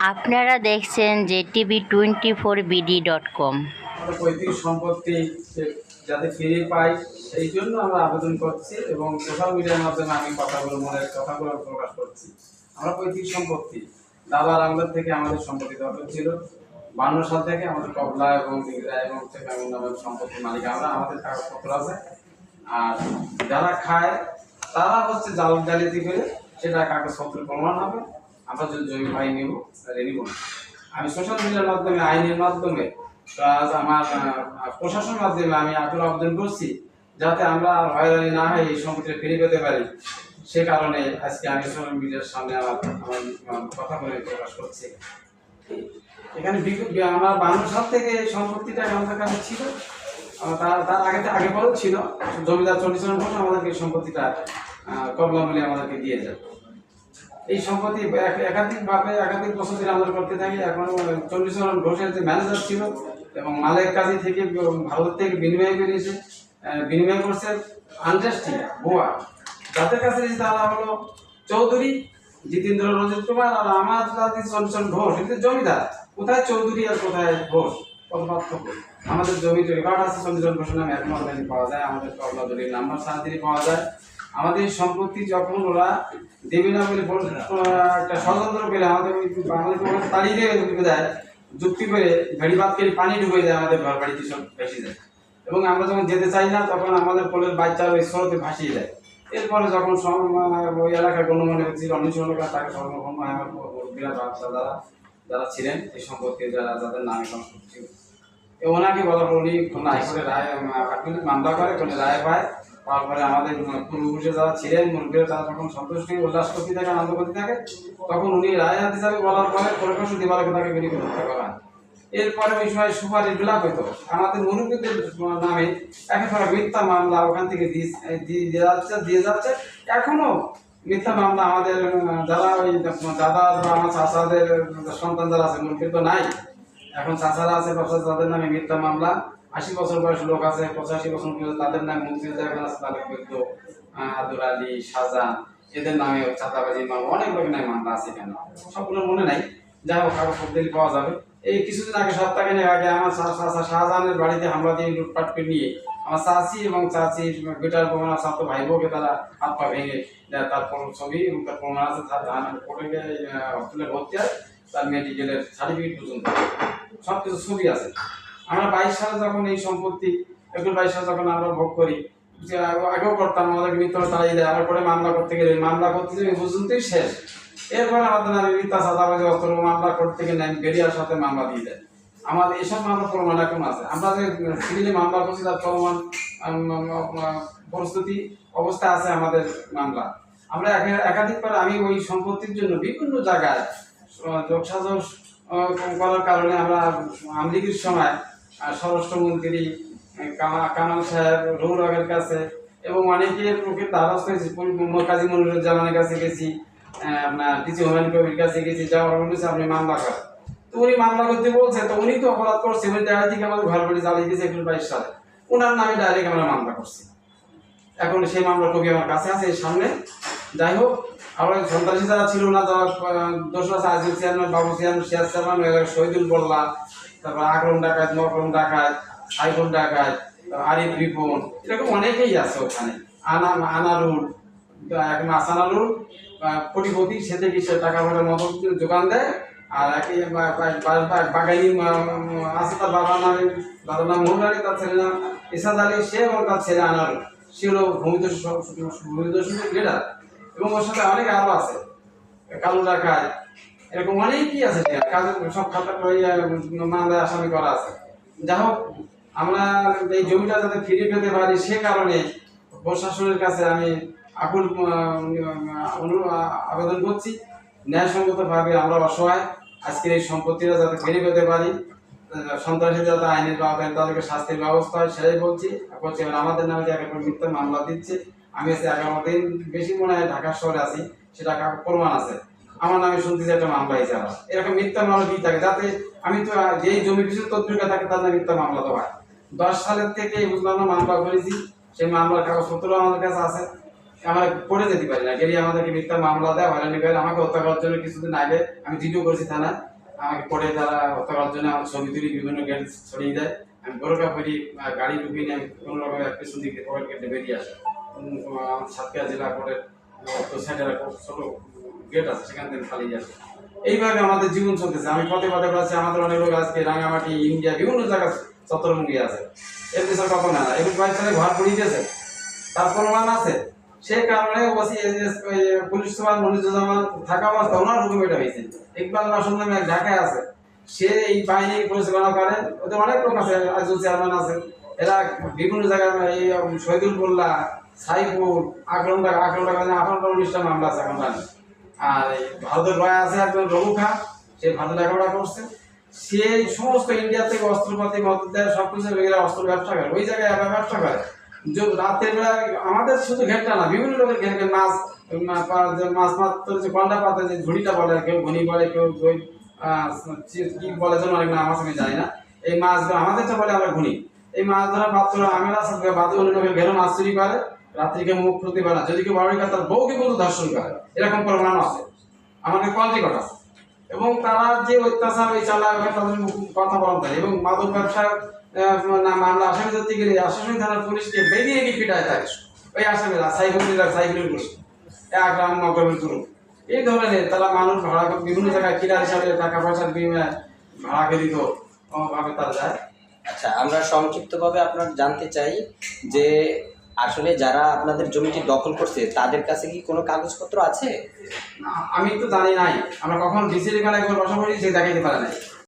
আপনারা দেখছেন যে TV twenty four BD dot com. পৈতৃক সম্পত্তি যাতে ফিরে পাই, সেই জন্য আমরা আবেদন করছি এবং সোশ্যাল মিডিয়ার মাধ্যমে আমি কথাগুলো, মনের কথাগুলো প্রকাশ করছি। আমরা পৈতৃক সম্পত্তি। দাদার আমলের থেকে আমাদের সম্পত্তি দখল ছিল। বান্ন সাল থেকে আমাদের কবলা এবং দিগরা এবং নামের সম্পত্তির মালিক আমরা, আমাদের কাগজপত্র আছে। আর যারা খায়, তারা হচ্ছে জাল জালিয়াতি করে সেটা কাগজপত্র প্রমাণ হবে। আমরা যদি জমি ভাই নিব তাহলে নিব না আমি সোশ্যাল মিডিয়ার মাধ্যমে আইনের মাধ্যমে প্লাস আমার আহ, প্রশাসনের মাধ্যমে আমি আকুল আবেদন করছি যাতে আমরা হয়রানি না হয়ে এই সম্পত্তি ফিরে পেতে পারি। সে কারণে আজকে আমি সোশ্যাল মিডিয়ার সামনে আমার আমার কথা বলে প্রকাশ করছি। এখানে আমার বান্ন সাল থেকে সম্পত্তিটা আমাদের কাছে ছিল তার তার আগে আগে পরেও ছিল। জমিদার চণ্ডীচরণ ঘোষ আমাদেরকে সম্পত্তিটা কমলা মিলে আমাদেরকে দিয়ে যায়। এই সম্পত্তি এক- একাধিকভাবে একাধিক বছর ধরে আমরা করতে থাকি। এখন চল্লিশজন ঘোষের যে ম্যানেজার ছিল এবং মালের কাজে থেকে ভারত থেকে বিনিময় বেরিয়েছে। বিনিময় করছে আন্ডারস্টি গোয়া। যাদের কাছে তারা হলো চৌধুরী, জিতেন্দ্র রঞ্জিত কুমার আর আমার জাতি চঞ্চল ঘোষ। কিন্তু জমিদার। কোথায় চৌধুরী আর কোথায় ঘোষ? আমাদের জমি রেকর্ড আছে চন্দ্রজন ঘোষের নামে আমাদের পাওয়া যায়। আমাদের কবলা দলিল নাম্বার শান্তি পাওয়া যায়। আমাদের সম্পত্তি যখন ওরা দেবে না বলে একটা ষড়যন্ত্র পেলে আমাদের আমাদেরকে তাড়িয়ে ঢুকে দেয় যুক্তি করে ভেড়ি বাদ করে পানি ঢুকে যায় আমাদের ঘর বাড়িতে সব ভেসে যায় এবং আমরা যখন যেতে চাই না তখন আমাদের কোলের বাচ্চা ওই স্রোতে ভাসিয়ে দেয়। এরপরে যখন ওই এলাকার ব্যক্তি অনিশ্চয় লোক তাকে সর্বক্ষণ আমার মুরব্বীরা বা যারা যারা ছিলেন। এই সম্পর্কে যারা যাদের নামে সম্পর্ক ছিল ওনাকে বলা উনি কোনো হাইকোর্টে রায় মামলা করে কোনো রায় পায়। তারপরে আমাদের পূর্বপুরুষে যারা ছিলেন, মুরব্বীরা তারা যখন সন্তুষ্টি, উল্লাস করতে থাকে আনন্দ করতে থাকে। তখন উনি রায় হিসাবে বলার পরে পরিবেশ দিবালকে তাকে বেরিয়ে করতে করা। এরপরে ওই সময় সুপারিশ বিলাপ হতো আমাদের মুরব্বীদের নামে একেবারে মিথ্যা মামলা ওখান থেকে দিয়ে যাচ্ছে দিয়ে যাচ্ছে। এখনও মিথ্যা মামলা আমাদের যারা ওই দাদা বা আমার চাষাদের সন্তান যারা আছে, মুরব্বী তো নাই। এখন চাচারা আছে তাদের নামে মিথ্যা মামলা। আশি বছর বয়স লোক আছে, পঁচাশি বছর তাদের নামে জায়গা আছে, তাদের কিন্তু আদুর আলী, শাহজাহান, এদের নামে চাঁদাবাজি অনেক লোকের নামে মামলা আছে কেন সবগুলো মনে নাই যাই হোক কাগজপত্র পাওয়া যাবে। এই কিছুদিন আগে সপ্তাহ খানেক আগে আমার শাহজাহানের বাড়িতে হামলা দিয়ে লুটপাট করে নিয়ে আমার চাচি এবং চাচির বেটার আছে তো ভাই বোকে তারা হাত পা ভেঙে তার ছবি এবং তার প্রমাণ আছে, তার কোর্টে হসপিটালে ভর্তি হয়, তার মেডিকেলের সার্টিফিকেট পর্যন্ত। সব কিছু ছবি আছে। আমরা বাইশ সালে যখন এই সম্পত্তি একুশ বাইশ সালে যখন আমরা ভোগ করি আগেও করতাম আমাদেরকে মিথ্যা তাড়িয়ে দেয় আবার পরে মামলা করতে গেলে মামলা করতে গেলে পর্যন্তই শেষ এরপরে আমাদের নামে মিথ্যা সাদাবাজি অস্ত্র মামলা করতে গেলে বেরিয়ার সাথে মামলা দিয়ে দেয় আমাদের এসব মামলা প্রমাণ এখন আছে আমরা যে সিভিলে মামলা করছি তার প্রমাণ আম, আম, আম, প্রস্তুতি অবস্থা আছে আমাদের মামলা আমরা একা- একাধিকবার আমি ওই সম্পত্তির জন্য বিভিন্ন জায়গায় আহ, করার কারণে আমরা আমলিগির সময় স্বরাষ্ট্রমন্ত্রী কামাল সাহেব রৌরাগের কাছে এবং অনেকের মুখে দ্বারস্থ হয়েছি। কাজী মনিরুজ্জামানের কাছে গেছি আপনার ডিসি হুমায়ুন কবির কাছে গেছি, যাওয়ার বলেছে আপনি মামলা করেন। তো উনি মামলা করতে বলছে, তো উনি তো অপরাধ করছে, উনি দেখা থেকে আমাদের ঘর বাড়ি জ্বালিয়ে দিয়েছে একুশ বাইশ সালে। ওনার নামে ডাইরেক্ট আমরা মামলা করছি। এখন সেই মামলা কপি আমার কাছে আছে সামনে। যাই হোক, আমরা সন্ত্রাসী যারা ছিল না, যারা আছে Aziz chairman, Babu chairman Siaz chairman Shahidul Balla তারপর আকরম ডাকাত মকরম ডাকাত সাইফুল ডাকাত আরিফ রিপন, এরকম অনেকেই আছে ওখানে। আনা আনারুল এখন আসানারুল কোটিপতি, সে থেকে সে টাকা পয়সার মতো যোগান দেয়। আর একই বা- বা- বা- বা- বাঙালি আছে তার বাবার নামে দাদার নাম মোহন আলী, তার ছেলে নাম ইসাদ আলী, সে এবং তার ছেলে আনারুল। সে হলো ভূমিদস্যু ভূমিদস্যুদের লিডার। এবং ওর সাথে অনেক আরও আছে। কালু ডাকায় এরকম অনেকই আছে কাজের সব খাতা মামলায় আসামি করা আছে। যাই হোক, আমরা এই জমিটা যাতে ফিরে পেতে পারি, সে কারণে প্রশাসনের কাছে আমি আকুল আবেদন করছি। ন্যায়সঙ্গতভাবে আমরা অসহায়, আজকের এই সম্পত্তিটা যাতে ফিরে পেতে পারি সন্ত্রাসী যাতে আইনের আওতায় তাদেরকে শাস্তির ব্যবস্থা হয়, সেটাই বলছি। বলছি আমাদের নামে যে একটা মিথ্যা মামলা দিচ্ছে, আমি আজকে আগামী দিন বেশি মনে হয় ঢাকা শহরে আছি, সেটা প্রমাণ আছে। আমার নামে শুনতেছি একটা মামলা হয়েছে আবার এরকম মিথ্যা মামলা দিয়ে থাকে যাতে আমি তো যেই জমি কিছু তথ্যটা থাকে তার নামে মিথ্যা মামলা হয়। দশ সালের থেকে বুঝলাম মামলা করেছি সেই মামলার কাগজপত্র আমাদের কাছে আছে। আমরা করে যেতে পারি না গেলে আমাদেরকে মিথ্যা মামলা দেয় হয়রানি করে আমাকে হত্যা করার জন্য কিছুদিন আগে আমি ভিডিও করেছি থানা আমাকে পড়ে তারা হত্যা করার জন্য আমার ছবি তুলি বিভিন্ন গেট ছড়িয়ে দেয়। আমি ফেরি আহ, গাড়ি ঢুকিয়ে নিয়ে আমি কোনো রকম পেছন দিক পকেট কেটে বেরিয়ে আসে। সাতক্ষীরা জেলা কোর্টের তো একটা ছোট গেট আছে, সেখান থেকে পালিয়ে আসে এইভাবে আমাদের জীবন চলতেছে। আমি পথে পথে পাচ্ছি আমাদের অনেক লোক আজকে রাঙামাটি, ইন্ডিয়া, বিভিন্ন জায়গায় চত্বরমুখী আছে। এর দেশের কখন না। কয়েক ছেলে ঘর পড়িয়ে তার প্রমাণ আছে। সে কারণে ওসি পুলিশ সুপার মনিরুজ্জামান থাকা অবস্থা ওনার হুকুম এটা হয়েছে। ইকবাল মাসুদ নামে ঢাকায় আছে। সে এই বাহিনী পরিচালনা করে। ওদের অনেক লোক আছে আজুল চেয়ারম্যান আছে। এরা বিভিন্ন জায়গায় এই শহীদুল মোল্লা, সাইফুল আক্রমণ টাকা আকরম টাকা আঠারোটা উনিশটা মামলা আছে এখন আর ভারতের রয় আছে একজন রঘু খা সে ভারত লেখাপড়া করছে। সে সমস্ত ইন্ডিয়া থেকে অস্ত্রপাতি মদ দেয় সব কিছু অস্ত্র ব্যবসা করে। ওই জায়গায় ব্যবসা করে। রাতের বেলা আমাদের শুধু ঘেরটা না বিভিন্ন লোকের ঘের মাছ মাছ মাত্র যে কন্ডা পাতে যে ঝুড়িটা বলে কেউ ঘনি বলে কেউ আহ, কি বলে যেন অনেক নাম আছে আমি জানি না। এই মাছগুলো আমাদের তো বলে আমরা ঘুনি। এই মাছ ধরা পাত্র আমের বাদে অন্য লোকের ঘেরো মাছ চুরি করে। রাত্রিকে মুখ খুলতে পারে যদি কেউ বাড়ি তার বউকে কিন্তু ধর্ষণ করে, এরকম প্রমাণ আছে? আমাদের কলটি কথা এবং তারা যে অত্যাচার ওই চালায় তাদের কথা বলা যায় এবং মাদক ব্যবসা মামলা আসামি ধরতে গেলে আসামি থানার পুলিশকে বেরিয়ে গিয়ে পিটায় থাকে ওই আসামিরা সাইফুলিরা সাইফুলের পুলিশ। এক গ্রাম মকরমের গ্রুপ এই ধরনের তারা মানুষ ভাড়া বিভিন্ন জায়গায় কিনা হিসাবে টাকা পয়সার বিনিময়ে ভাড়া করে দিত। ভাবে তারা যায়। আচ্ছা আমরা সংক্ষিপ্তভাবে আপনার জানতে চাই যে আসলে যারা আপনাদের জমিটি দখল করছে, তাদের কাছে কি কোনো কাগজপত্র আছে? আমি তো জানি নাই। আমরা কখন ডিসি এখানে একবার বসা করি সে দেখাইতে পারে নাই।